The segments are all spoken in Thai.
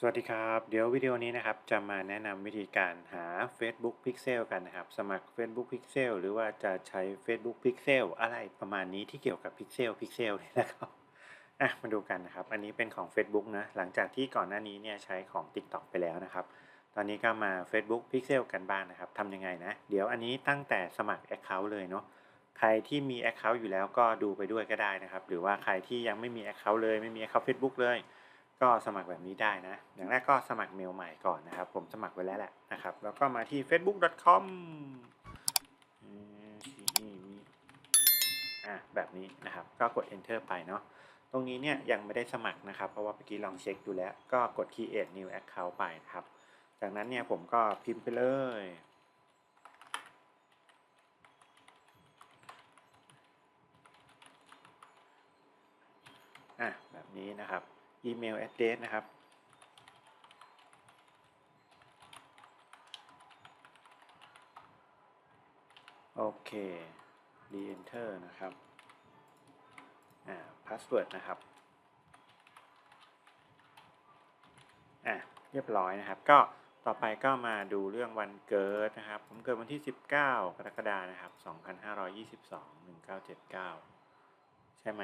สวัสดีครับ เดี๋ยววิดีโอนี้นะครับจะมาแนะนำวิธีการหา Facebook Pixel กันนะครับ สมัคร Facebook Pixel หรือว่าจะใช้ Facebook Pixel อะไรประมาณนี้ที่เกี่ยวกับ Pixel Pixel นี่นะครับอะมาดูกันนะครับ อันนี้เป็นของ Facebook นะ หลังจากที่ก่อนหน้านี้เนี่ยใช้ของ TikTok ไปแล้วนะครับ ตอนนี้ก็มา Facebook Pixel กันบ้างนะครับทำยังไงนะ เดี๋ยวอันนี้ตั้งแต่สมัคร Account เลยเนาะใครที่มี Account อยู่แล้วก็ดูไปด้วยก็ได้นะครับ หรือว่าใครที่ยังไม่มี Account เลยไม่มี Account Facebook เลย ก็สมัครแบบนี้ได้นะ อย่างแรกก็สมัครเมลใหม่ก่อนนะครับ ผมสมัครไว้แล้วแหละนะครับ แล้วก็มาที่ facebook.com อะแบบนี้นะครับ ก็กด enter ไปเนาะ ตรงนี้เนี่ยยังไม่ได้สมัครนะครับ เพราะว่าเมื่อกี้ลองเช็คดูแล้ว ก็กด create new account ไปนะครับ จากนั้นเนี่ยผมก็พิมพ์ไปเลย อะแบบนี้นะครับ อีเมล address นะครับ โอเค re enter นะครับ อ่า password นะครับ อะ เรียบร้อยนะครับ ก็ต่อไปก็มาดูเรื่องวันเกิดนะครับ ผมเกิดวันที่ 19 กรกฎานะครับ 2522 1979 ใช่ไหม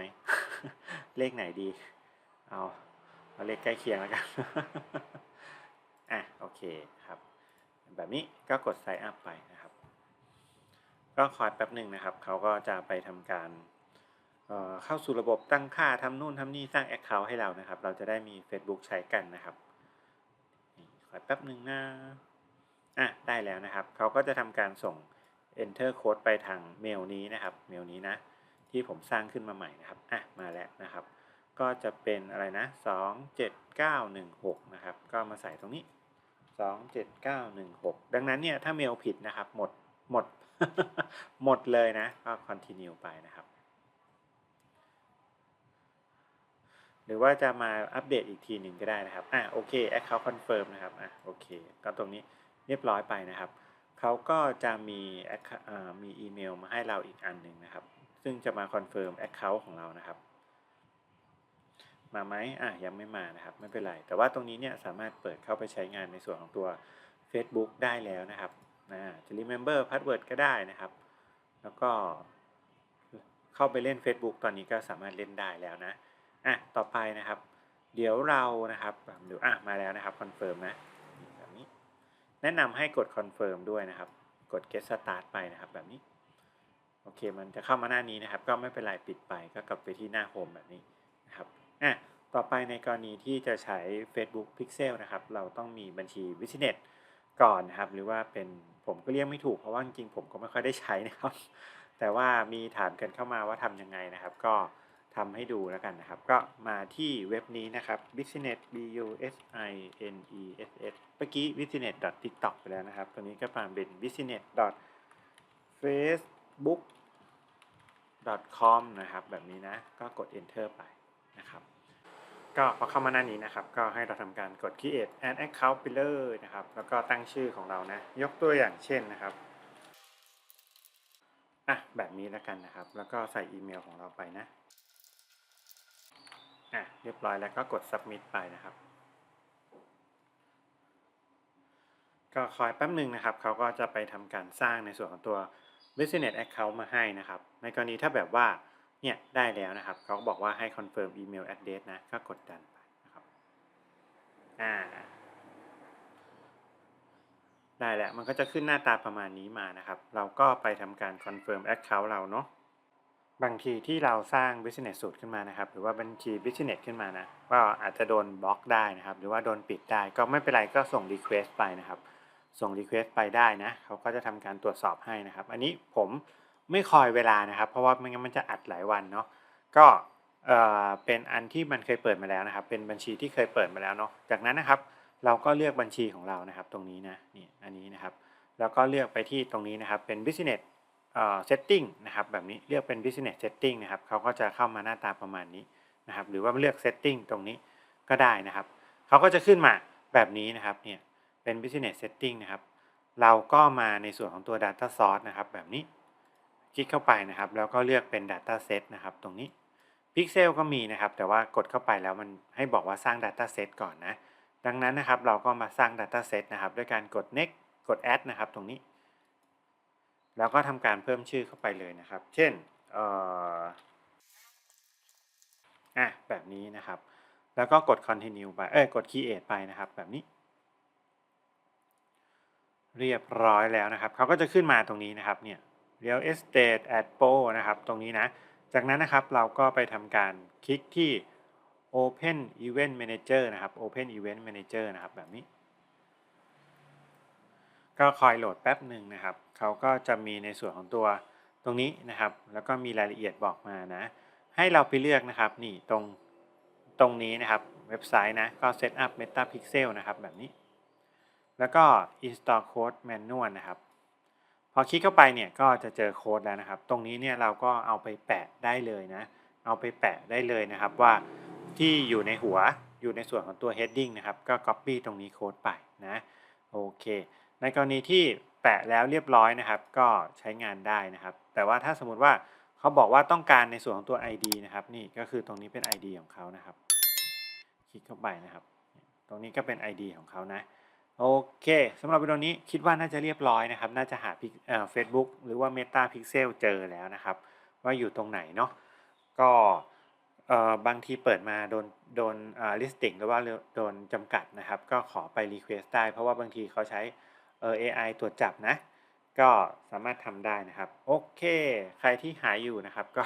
เลขไหนดี เอา เอาเลขใกล้เคียงแล้วกัน อะโอเคครับ แบบนี้ก็กด sign up ไปนะครับ ก็คอยแป๊บหนึ่งนะครับ เขาก็จะไปทำการเเข้าสู่ระบบตั้งค่าทำนู่นทำนี่สร้าง Account ให้เรานะครับ เราจะได้มี Facebook ใช้กันนะครับคอยแป๊บหนึ่งนะอะได้แล้วนะครับ เขาก็จะทำการส่ง enter code ไปทางเมลนี้นะครับ เมลนี้นะ ที่ผมสร้างขึ้นมาใหม่นะครับ อะ มาแล้วนะครับ ก็จะเป็นอะไรนะ 2 7 9 1 6 นะครับ ก็มาใส่ตรงนี้ 2 7 9 1 6 ดังนั้นเนี่ย ถ้าเมลผิดนะครับ หมด หมด หมดเลยนะ ก็ continue ไปนะครับ หรือว่าจะมาอัปเดตอีกทีหนึ่งก็ได้นะครับ อะ โอเค account confirm นะครับ อะ โอเค ก็ตรงนี้เรียบร้อยไปนะครับ เขาก็จะมี acc- อ่ามีอีเมลมาให้เราอีกอันหนึ่งนะครับ ซึ่งจะมาคอนเฟิร์ม Account ของเรานะครับ มาไหมอะยังไม่มานะครับไม่เป็นไร แต่ว่าตรงนี้เนี่ยสามารถเปิดเข้าไปใช้งานในส่วนของตัว Facebook ได้แล้วนะครับนะจะ remember password ก็ได้นะครับ แล้วก็เข้าไปเล่น Facebook ตอนนี้ก็สามารถเล่นได้แล้วนะอะต่อไปนะครับ เดี๋ยวเรานะครับเดี๋ยวอะมาแล้วนะครับคอนเฟิร์มนะแบบนี้ แนะนำให้กดคอนเฟิร์มด้วยนะครับ กด get start ไปนะครับแบบนี้โอเค มันจะเข้ามาหน้านี้นะครับ ก็ไม่เป็นไรปิดไปก็กลับไปที่หน้าโฮมแบบนี้นะครับ อะต่อไปในกรณีที่จะใช้ Facebook Pixel นะครับ เราต้องมีบัญชี Business ก่อนนะครับ หรือว่าเป็นผมก็เรียกไม่ถูกเพราะว่าจริงผมก็ไม่ค่อยได้ใช้นะครับ แต่ว่ามีถามกันเข้ามาว่าทำยังไงนะครับ ก็ทำให้ดูแล้วกันนะครับ ก็มาที่เว็บนี้นะครับ business b u s i n e s s เมื่อกี้ business tiktok ไปแล้วนะครับ ตัวนี้ก็มาเป็น business facebook com นะครับ แบบนี้นะ ก็กด enter ไปนะครับ ก็พอเข้ามาหน้านี้นะครับ ก็ให้เราทำการกด create an account ไปเลยนะครับ แล้วก็ตั้งชื่อของเรานะ ยกตัวอย่างเช่นนะครับอะแบบนี้แล้วกันนะครับ แล้วก็ใส่อีเมลของเราไปนะอะเรียบร้อยแล้วก็กด submit ไปนะครับ ก็คอยแป๊บหนึ่งนะครับ เขาก็จะไปทำการสร้างในส่วนของตัว business account มาให้นะครับ ในกรณีถ้าแบบว่า เนี่ยได้แล้วนะครับเขาบอกว่าให้ confirm email address นะ ก็กดดันไปนะครับอ่าได้แล้วมันก็จะขึ้นหน้าตาประมาณนี้มานะครับ เราก็ไปทำการ confirm account เราเนาะบางทีที่เราสร้าง business สูตรขึ้นมานะครับ หรือว่าบัญชี business ขึ้นมานะก็อาจจะโดนบล็อกได้นะครับ หรือว่าโดนปิดได้ก็ไม่เป็นไรก็ส่ง request ไปนะครับ ส่ง request ไปได้นะเขาก็จะทำการตรวจสอบให้นะครับ อันนี้ผม ไม่คอยเวลานะครับ เพราะว่าไม่งั้นมันจะอัดหลายวันเนาะก็เอ่อเป็นอันที่มันเคยเปิดมาแล้วนะครับ เป็นบัญชีที่เคยเปิดมาแล้วเนาะจากนั้นนะครับ เราก็เลือกบัญชีของเรานะครับ ตรงนี้นะนี่อันนี้นะครับแล้วก็เลือกไปที่ตรงนี้นะครับเป็น business เอ่อ setting นะครับแบบนี้เลือกเป็น business setting นะครับเขาก็จะเข้ามาหน้าตาประมาณนี้นะครับ หรือว่าเลือก setting ตรงนี้ก็ได้นะครับเขาก็จะขึ้นมาแบบนี้นะครับเนี่ยเป็น business setting นะครับ เราก็มาในส่วนของตัว data source นะครับแบบนี้ คลิกเข้าไปนะครับ แล้วก็เลือกเป็น data set นะครับ ตรงนี้ Pixel ก็มีนะครับ แต่ว่ากดเข้าไปแล้วมันให้บอกว่าสร้าง data set ก่อนนะ ดังนั้นนะครับเราก็มาสร้าง Dataset นะครับ ด้วยการกด next กด add นะครับ ตรงนี้ แล้วก็ทำการเพิ่มชื่อเข้าไปเลยนะครับ เช่นเอ่ออะแบบนี้นะครับ แล้วก็กด continue ไป เอ้ย กด create ไปนะครับ แบบนี้ เรียบร้อยแล้วนะครับ เขาก็จะขึ้นมาตรงนี้นะครับ เนี่ย real estate ad pro นะครับ ตรงนี้นะ จากนั้นนะครับเราก็ไปทำการคลิกที่ open event manager นะครับ open event manager นะครับแบบนี้ ก็คอยโหลดแป๊บหนึ่งนะครับ เขาก็จะมีในส่วนของตัวตรงนี้นะครับ แล้วก็มีรายละเอียดบอกมานะ ให้เราไปเลือกนะครับ นี่ตรงตรงนี้นะครับ เว็บไซต์นะ ก็ set up meta pixel นะครับแบบนี้ แล้วก็ install code manual นะครับ พอคลิกเข้าไปเนี่ยก็จะเจอโค้ดแล้วนะครับ ตรงนี้เนี่ยเราก็เอาไปแปะได้เลยนะ เอาไปแปะได้เลยนะครับว่าที่อยู่ในหัวอยู่ในส่วนของตัว heading นะครับ ก็ copy ตรงนี้โค้ดไปนะโอเค ในกรณีที่แปะแล้วเรียบร้อยนะครับ ก็ใช้งานได้นะครับ แต่ว่าถ้าสมมติว่าเขาบอกว่าต้องการในส่วนของตัว ID นะครับ นี่ก็คือตรงนี้เป็น ID ของเขานะครับ คลิกเข้าไปนะครับ ตรงนี้ก็เป็น ID ของเขานะ โอเคสำหรับวิดีโอนี้คิดว่าน่าจะเรียบร้อยนะครับ น่าจะหาเฟซบุ๊กหรือว่า Meta Pixel เจอแล้วนะครับ ว่าอยู่ตรงไหนเนาะก็บางทีเปิดมาโดนโดนอ่า listing หรือว่าโดนจำกัดนะครับ ก็ขอไป request ได้เพราะว่าบางทีเขาใช้เอ่อ AI ตรวจจับนะ ก็สามารถทำได้นะครับ โอเค ใครที่หาอยู่นะครับ ก็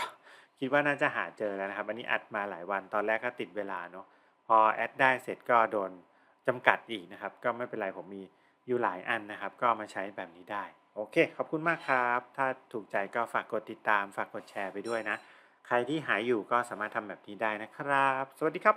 คิดว่าน่าจะหาเจอแล้วนะครับ อันนี้อัดมาหลายวันตอนแรกก็ติดเวลาเนาะพอแอดได้เสร็จก็โดน จำกัดอีกนะครับ ก็ไม่เป็นไรผมมีอยู่หลายอันนะครับ ก็มาใช้แบบนี้ได้ โอเค ขอบคุณมากครับ ถ้าถูกใจก็ฝากกดติดตาม ฝากกดแชร์ไปด้วยนะ ใครที่หายอยู่ก็สามารถทำแบบนี้ได้นะครับ สวัสดีครับ